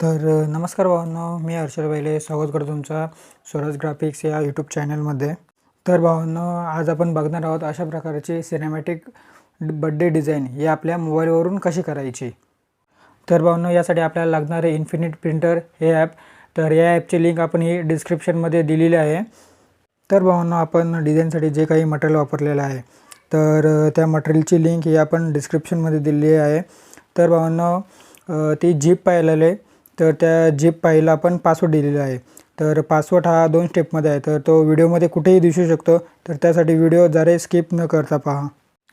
तर नमस्कार भावांनो मी हर्षल बैले स्वागत करतो तुमचा स्वराज ग्राफिक्स या यूट्यूब चॅनलमध्ये. तर भावांनो आज आपण बघणार आहोत अशा प्रकारची सिनेमॅटिक बड्डे डिझाईन ही आपल्या मोबाईलवरून कशी करायची. तर भावांनो यासाठी आपल्याला लागणारे इन्फिनिट प्रिंटर हे ॲप तर या ॲपची लिंक आपण ही डिस्क्रिप्शनमध्ये दिलेली आहे. तर भावांनो आपण डिझाईनसाठी जे काही मटेरियल वापरलेलं आहे तर त्या मटेरियलची लिंक ही आपण डिस्क्रिप्शनमध्ये दिलेली आहे. तर भावांनो ती जीप पाहिलेलं आहे. तर त्या जीप पाहिला आपण पासवर्ड दिलेला आहे. तर पासवर्ड हा दोन स्टेपमध्ये आहे. तर तो व्हिडिओमध्ये कुठेही दिसू शकतो. तर त्यासाठी व्हिडिओ जरे स्किप न करता पहा.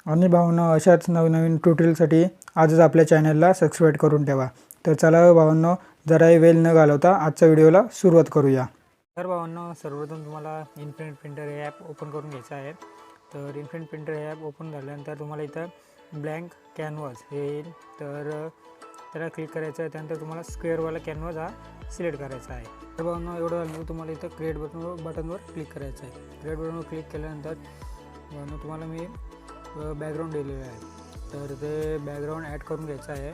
आणि भावांनो अशाच नवनवीन ट्युटोरियलसाठी आजच आपल्या चॅनलला सबस्क्राईब करून ठेवा. तर चला हो भावांनो जराही वेल न घालवता आजच्या व्हिडिओला सुरुवात करूया. तर भावांनो सर्वप्रथम तुम्हाला इन्फिनिट प्रिंटर हे ॲप ओपन करून घ्यायचं आहे. तर इन्फिनिट प्रिंटर हे ॲप ओपन झाल्यानंतर तुम्हाला इथं ब्लँक कॅनव्हास हे येईल तर त्याला क्लिक करायचं आहे. त्यानंतर तुम्हाला स्क्वेअरवाला कॅनव्हास हा सिलेक्ट करायचा आहे. तर भावांनो एवढं झाल्यानंतर तुम्हाला इथं क्रिएट बटनवर बटनवर क्लिक करायचं आहे. क्रिएट बटनवर क्लिक केल्यानंतर भावांनो तुम्हाला मी बॅकग्राऊंड दिलेलं आहे. तर ते बॅकग्राऊंड ॲड करून घ्यायचं आहे.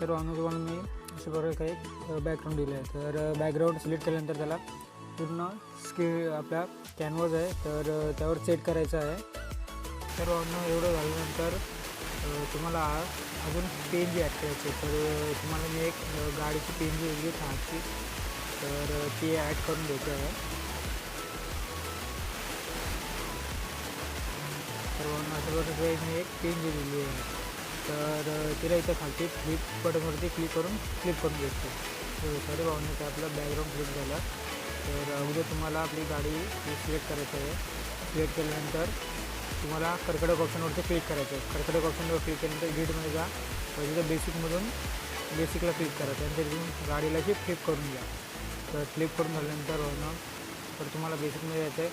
तर भावना तुम्हाला मी प्रकारे काही बॅकग्राऊंड दिलं आहे तर बॅकग्राऊंड सिलेक्ट केल्यानंतर त्याला पूर्ण स्किल आपला कॅनव्हस आहे. तर त्यावर सेट करायचं आहे. तर एवढं झाल्यानंतर तुम्हाला अजून पेन जी ॲड करायची आहे. तर तुम्हाला मी एक गाडीची पेन जी वेगळी खायची तर ती ॲड करून द्यायची आहे. तर सर्व मी एक पेन जी दिली आहे. तर तिला इथं खालती फ्लिप बटनवरती क्लिक करून क्लिप करून घेतो तर सॉरी भावना ते आपलं बॅकग्राऊंड क्लिक झालं. तर उद्या तुम्हाला आपली गाडी सिलेक्ट करायची आहे. सिलेक्ट केल्यानंतर तुम्हाला कर्कडक ऑप्शनवरती क्लिक करायचं आहे. कर्कडक ऑप्शनवर क्लिक केल्यानंतर एडिटमध्ये जा. तिथं बेसिकमधून बेसिकला क्लिक करा. त्यानंतर तुम्ही गाडीला जी फ्लिप करून घ्या. तर फ्लिप करून झाल्यानंतर भावना तर तुम्हाला बेसिकमध्ये जायचं आहे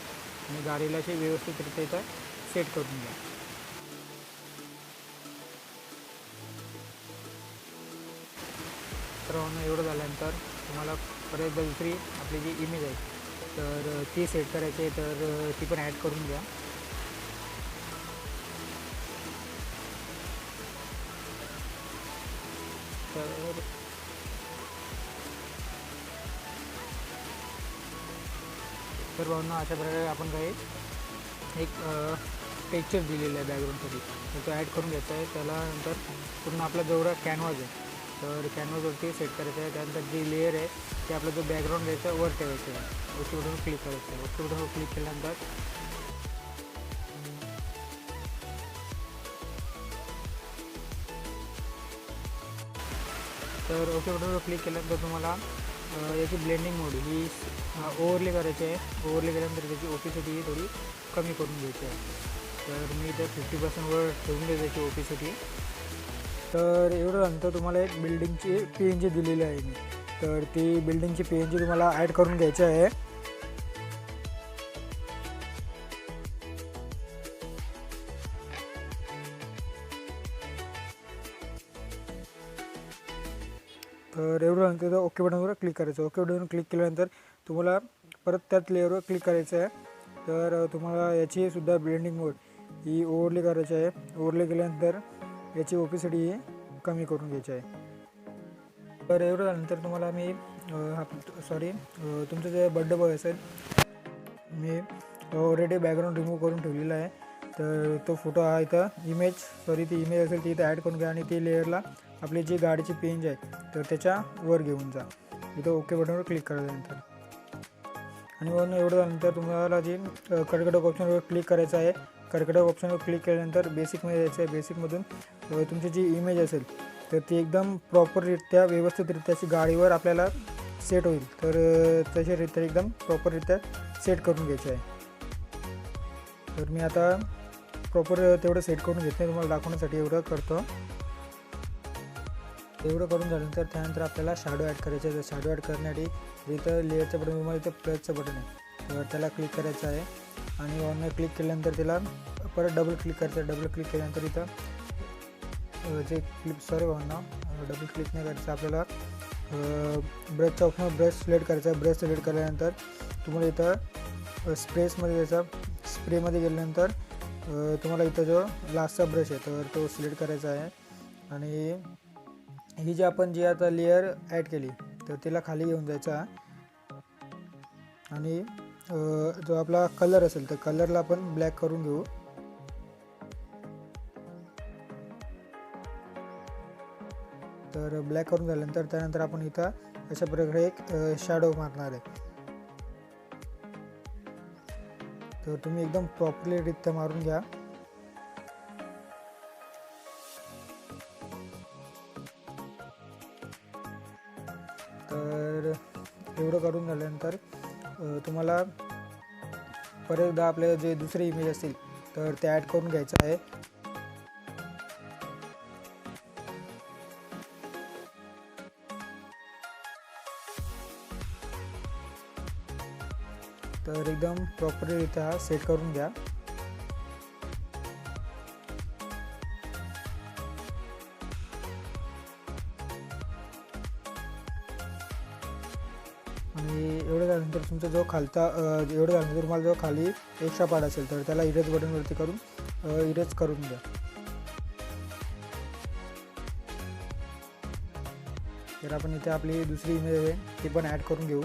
आणि गाडीला जे व्यवस्थितरित्या इथं सेट करून घ्या. तर एवढं झाल्यानंतर तुम्हाला परत एकदा दुसरी आपली जी इमेज आहे तर ती सेट करायची आहे तर ती पण ॲड करून घ्या. तर तर भावना अशा प्रकारे आपण काही एक टेक्चर दिलेलं आहे बॅकग्राऊंडसाठी तो ॲड करून घ्यायचा आहे त्याला नंतर पूर्ण आपला जेवढा कॅनव्हास आहे तर कॅनव्हसवरती सेट करायचं आहे. त्यानंतर जी लेअर आहे ते आपला जो बॅकग्राऊंड आहे वर ठेवायचं आहे. ओके बटनवर क्लिक करायचं आहे. ओके बटनवर क्लिक केल्यानंतर तर ओके बटनवर क्लिक केल्यानंतर तुम्हाला याची ब्लेंडिंग मोड ही ओव्हरले करायची आहे. ओव्हरले केल्यानंतर त्याची ओपीसिटी ही थोडी कमी करून घ्यायची आहे. तर मी त्या फिफ्टी पर्सेंटवर ठेवून देतो त्याची ओपीसिटी तर एवढं नंतर तुम्हाला एक बिल्डिंगची पी एन जी दिलेली आहे मी. तर ती बिल्डिंगची पी एन जी तुम्हाला ॲड करून घ्यायची आहे. तर एवढं नंतर ओके बटनवर क्लिक करायचं. ओके बटनवर क्लिक केल्यानंतर तुम्हाला परत त्याच लेअरवर क्लिक करायचं आहे. तर तुम्हाला याची सुद्धा ब्लेंडिंग मोड ही ओव्हरले करायची आहे. ओव्हरले केल्यानंतर याची ओपेसिटी कमी करून घ्यायची आहे. तर एवढं झाल्यानंतर तुम्हाला मी सॉरी तुमचं जे बड्डे बॉय असेल मी ऑलरेडी बॅकग्राऊंड रिमूव्ह करून ठेवलेला आहे. तर तो फोटो हा इथं इमेज सॉरी ती इमेज असेल ती इथं ॲड करून घ्या आणि ती लेअरला आपली जी गाडीची पेंज आहे तर त्याच्या वर घेऊन जा. इथं ओके बटनवर क्लिक करायच्यानंतर आणि वरून एवढं झाल्यानंतर तुम्हाला जी कर्कटक ऑप्शनवर क्लिक करायचं आहे. कर्कटक ऑप्शनवर क्लिक केल्यानंतर बेसिकमध्ये जायचं आहे. बेसिकमधून म्हणजे तुमची जी इमेज असेल तर ती एकदम प्रॉपररित्या व्यवस्थितरित्या अशी गाडीवर आपल्याला सेट होईल. तर तशारित्या एकदम प्रॉपररित्या सेट करून घ्यायची आहे. तर मी आता प्रॉपर तेवढं सेट करून घेत नाही तुम्हाला दाखवण्यासाठी एवढं करतो. एवढं करून झाल्यानंतर त्यानंतर आपल्याला शॅडो ॲड करायचं आहे. शॅडो ॲड करण्यासाठी इथं लेअरचं बटन तुम्हाला इथं प्लसचं बटन आहे. तर त्याला क्लिक करायचं आहे. आणि ऑनलाईन क्लिक केल्यानंतर त्याला परत डबल क्लिक करायचं आहे. डबल क्लिक केल्यानंतर इथं जे क्लिप सॉरी भावना डबल क्लिक नाही करायचं आपल्याला. ब्रशचा ऑप्शन ब्रश सिलेक्ट करायचा आहे ब्रश सिलेक्ट केल्यानंतर तुम्हाला इथं स्प्रेसमध्ये जायचा स्प्रेमध्ये गेल्यानंतर तुम्हाला इथं जो लास्टचा ब्रश आहे तर तो सिलेक्ट करायचा आहे. आणि ही जी आपण जी आता लेअर ॲड केली तर तिला खाली घेऊन जायचा. आणि जो आपला कलर असेल तर कलरला आपण ब्लॅक करून घेऊ. तर ब्लॅक करून झाल्यानंतर त्यानंतर आपण इथं अशा प्रकारे एक शॅडो मारणार आहे. तर तुम्ही एकदम प्रॉपरली रित्या मारून घ्या. तर एवढं करून झाल्यानंतर तुम्हाला परत एकदा आपल्याला जे दुसरे इमेज असतील तर ते ॲड करून घ्यायचं आहे. तर एकदम प्रॉपररित्या सेट करून घ्या. आणि एवढं झाल्यानंतर तुमचा जो खालता एवढं झाल्यानंतर तुम्हाला जो खाली एक्स्ट्रा पार्ट असेल तर त्याला इरेज बटनवरती करून इरेज करून द्या तर आपण इथे आपली दुसरी इमेज आहे ती पण ॲड करून घेऊ.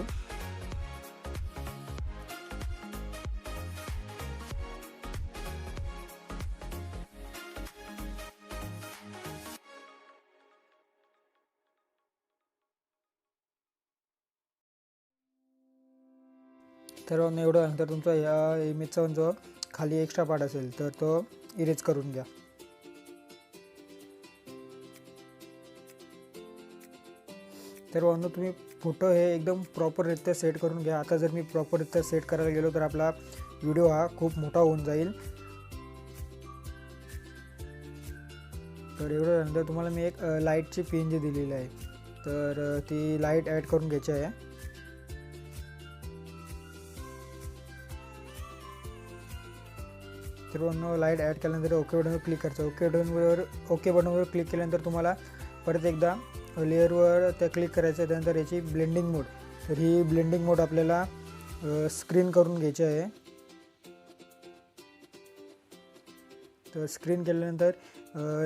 तर एवढं नंतर तुमचा या इमेजचा जो खाली एक्स्ट्रा पार्ट असेल तर तो इरेज करून घ्या. तर भावनो तुम्ही फोटो हे एकदम प्रॉपररित्या सेट करून घ्या. आता जर मी प्रॉपररित्या सेट करायला गेलो तर आपला व्हिडिओ हा खूप मोठा होऊन जाईल. तर एवढं नंतर तुम्हाला मी एक लाईटची पिन जी दिलेली आहे तर ती लाइट ॲड करून घ्यायची आहे. तर लाइट ॲड केल्यानंतर ओके बटनवर क्लिक करायचं. ओके बटनवर ओके बटनवर क्लिक केल्यानंतर तुम्हाला परत एकदा लेअरवर त्या क्लिक करायचं आहे त्यानंतर याची ब्लेंडिंग मोड तर ही ब्लेंडिंग मोड आपल्याला स्क्रीन करून घ्यायची आहे. तर स्क्रीन केल्यानंतर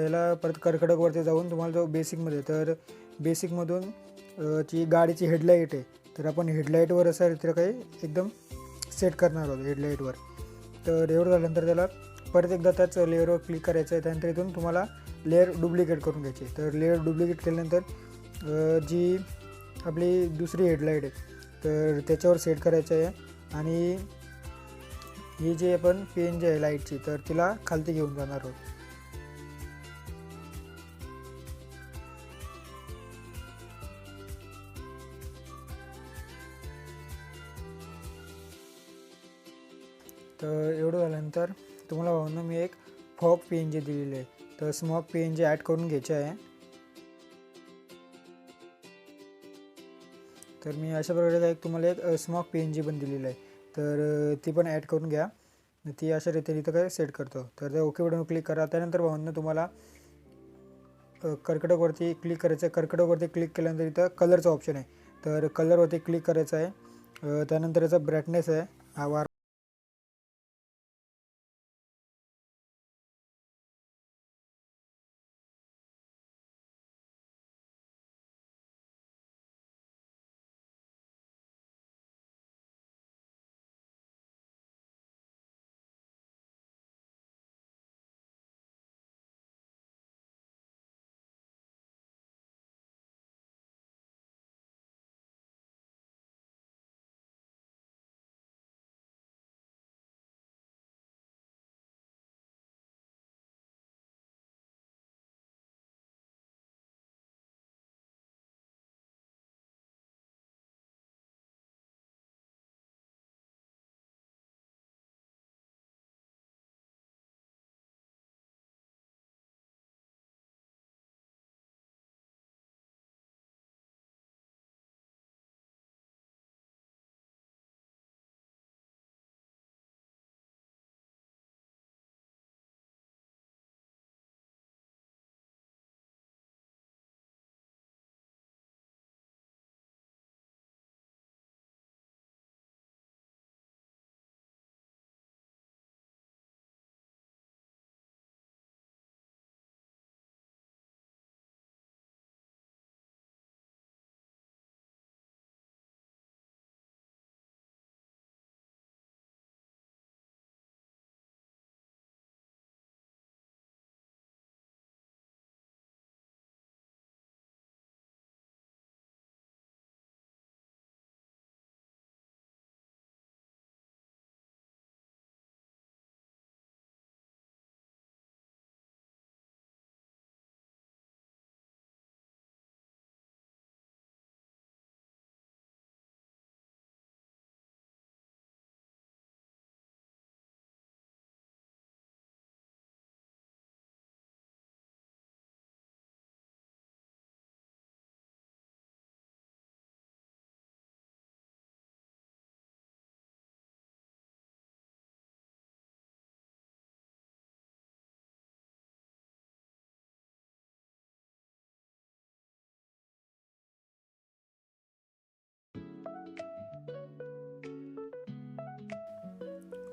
याला परत कर्कडकवरती जाऊन तुम्हाला जो बेसिकमध्ये तर बेसिकमधून ती ची गाडीची हेडलाईट आहे. तर आपण हेडलाईटवर असं काही एकदम सेट करणार आहोत हेडलाईटवर तर लेअर झाल्यानंतर त्याला परत एकदा त्याच लेअरवर क्लिक करायचं आहे. त्यानंतर इथून तुम्हाला लेअर डुप्लिकेट करून घ्यायची तर लेअर डुप्लिकेट केल्यानंतर जी आपली दुसरी हेडलाईट आहे तर त्याच्यावर सेट करायचं आहे. आणि ही जी आपण पेन जी आहे लाईटची तर तिला खालती घेऊन जाणार आहोत. तर एवढं झाल्यानंतर तुम्हाला भावना मी एक फॉग पी एन जी दिलेली आहे. तर smoke P N G add करून घ्यायचे आहे. तर मी अशा प्रकारे एक तुम्हाला एक स्मॉक पी एन जी पण दिलेली आहे. तर ती पण ॲड करून घ्या. ती अशा रीतीने इथं काय सेट करतो. तर त्या ओके बटन क्लिक करा. त्यानंतर भावना तुम्हाला कर्कटकवरती क्लिक करायचं आहे. कर्कटकवरती क्लिक केल्यानंतर इथं कलरचं ऑप्शन आहे. तर कलरवरती क्लिक करायचं आहे. त्यानंतर याचा ब्राईटनेस आहे. हा वार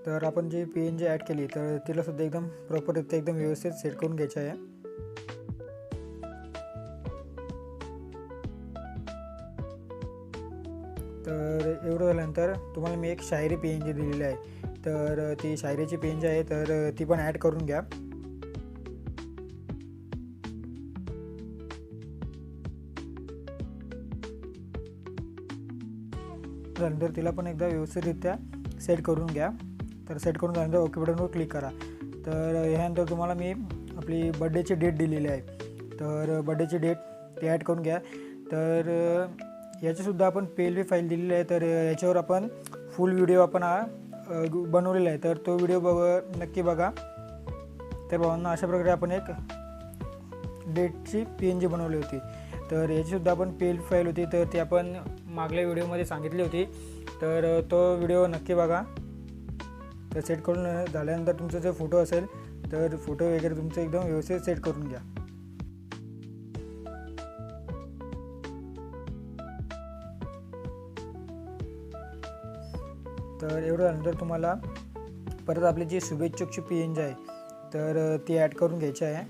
तर आपण जी पी एन जी ॲड केली तर तिला सुद्धा एकदम प्रॉपररित्या एकदम व्यवस्थित सेट करून घ्यायचं आहे. तर एवढं झाल्यानंतर तुम्हाला मी एक शायरी पी एन जी दिलेली आहे तर ती शायरीची पी एन जी आहे तर ती पण ॲड करून घ्या. झाल्यानंतर तिला पण एकदा व्यवस्थितरित्या सेट करून घ्या. तर सेट करून झाल्यानंतर ओके बटनवर क्लिक करा. तर ह्यानंतर तुम्हाला मी आपली बड्डेची डेट दिलेली आहे. तर बड्डेची डेट ते ॲड करून घ्या. तर याचीसुद्धा आपण पी एल फाईल दिलेली आहे. तर याच्यावर आपण फुल व्हिडिओ आपण हा बनवलेला आहे. तर तो व्हिडिओ बघ नक्की बघा. तर भावांना अशा प्रकारे आपण एक डेटची पी एन जी बनवली होती. तर याचीसुद्धा आपण पी एल फाईल होती. तर ती आपण मागल्या व्हिडिओमध्ये सांगितली होती. तर तो व्हिडिओ नक्की बघा. तर सेट करून झाल्यानंतर तुमचा जो फोटो असेल तर फोटो वगैरे तुमचं एकदम व्यवस्थित सेट करून घ्या. तर एवढं झाल्यानंतर तुम्हाला परत आपली जी शुभेच्छुकची पी एन जी आहे तर ती ॲड करून घ्यायची आहे.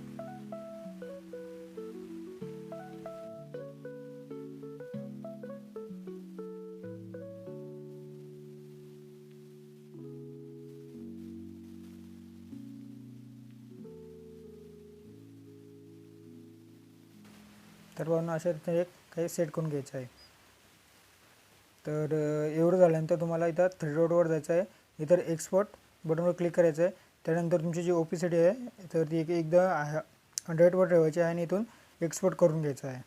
तर भावना अशा रीतीने एक काही सेट करून घ्यायचं आहे. तर एवढं झाल्यानंतर तुम्हाला इथं थ्री रोडवर जायचं आहे. इतर एक्सपोर्ट बटनवर क्लिक करायचं आहे. त्यानंतर तुमची जी ओ पी सी डी आहे तर ती एक एकदा हंड्रेडवर ठेवायची आहे आणि इथून एक्सपोर्ट करून घ्यायचं आहे.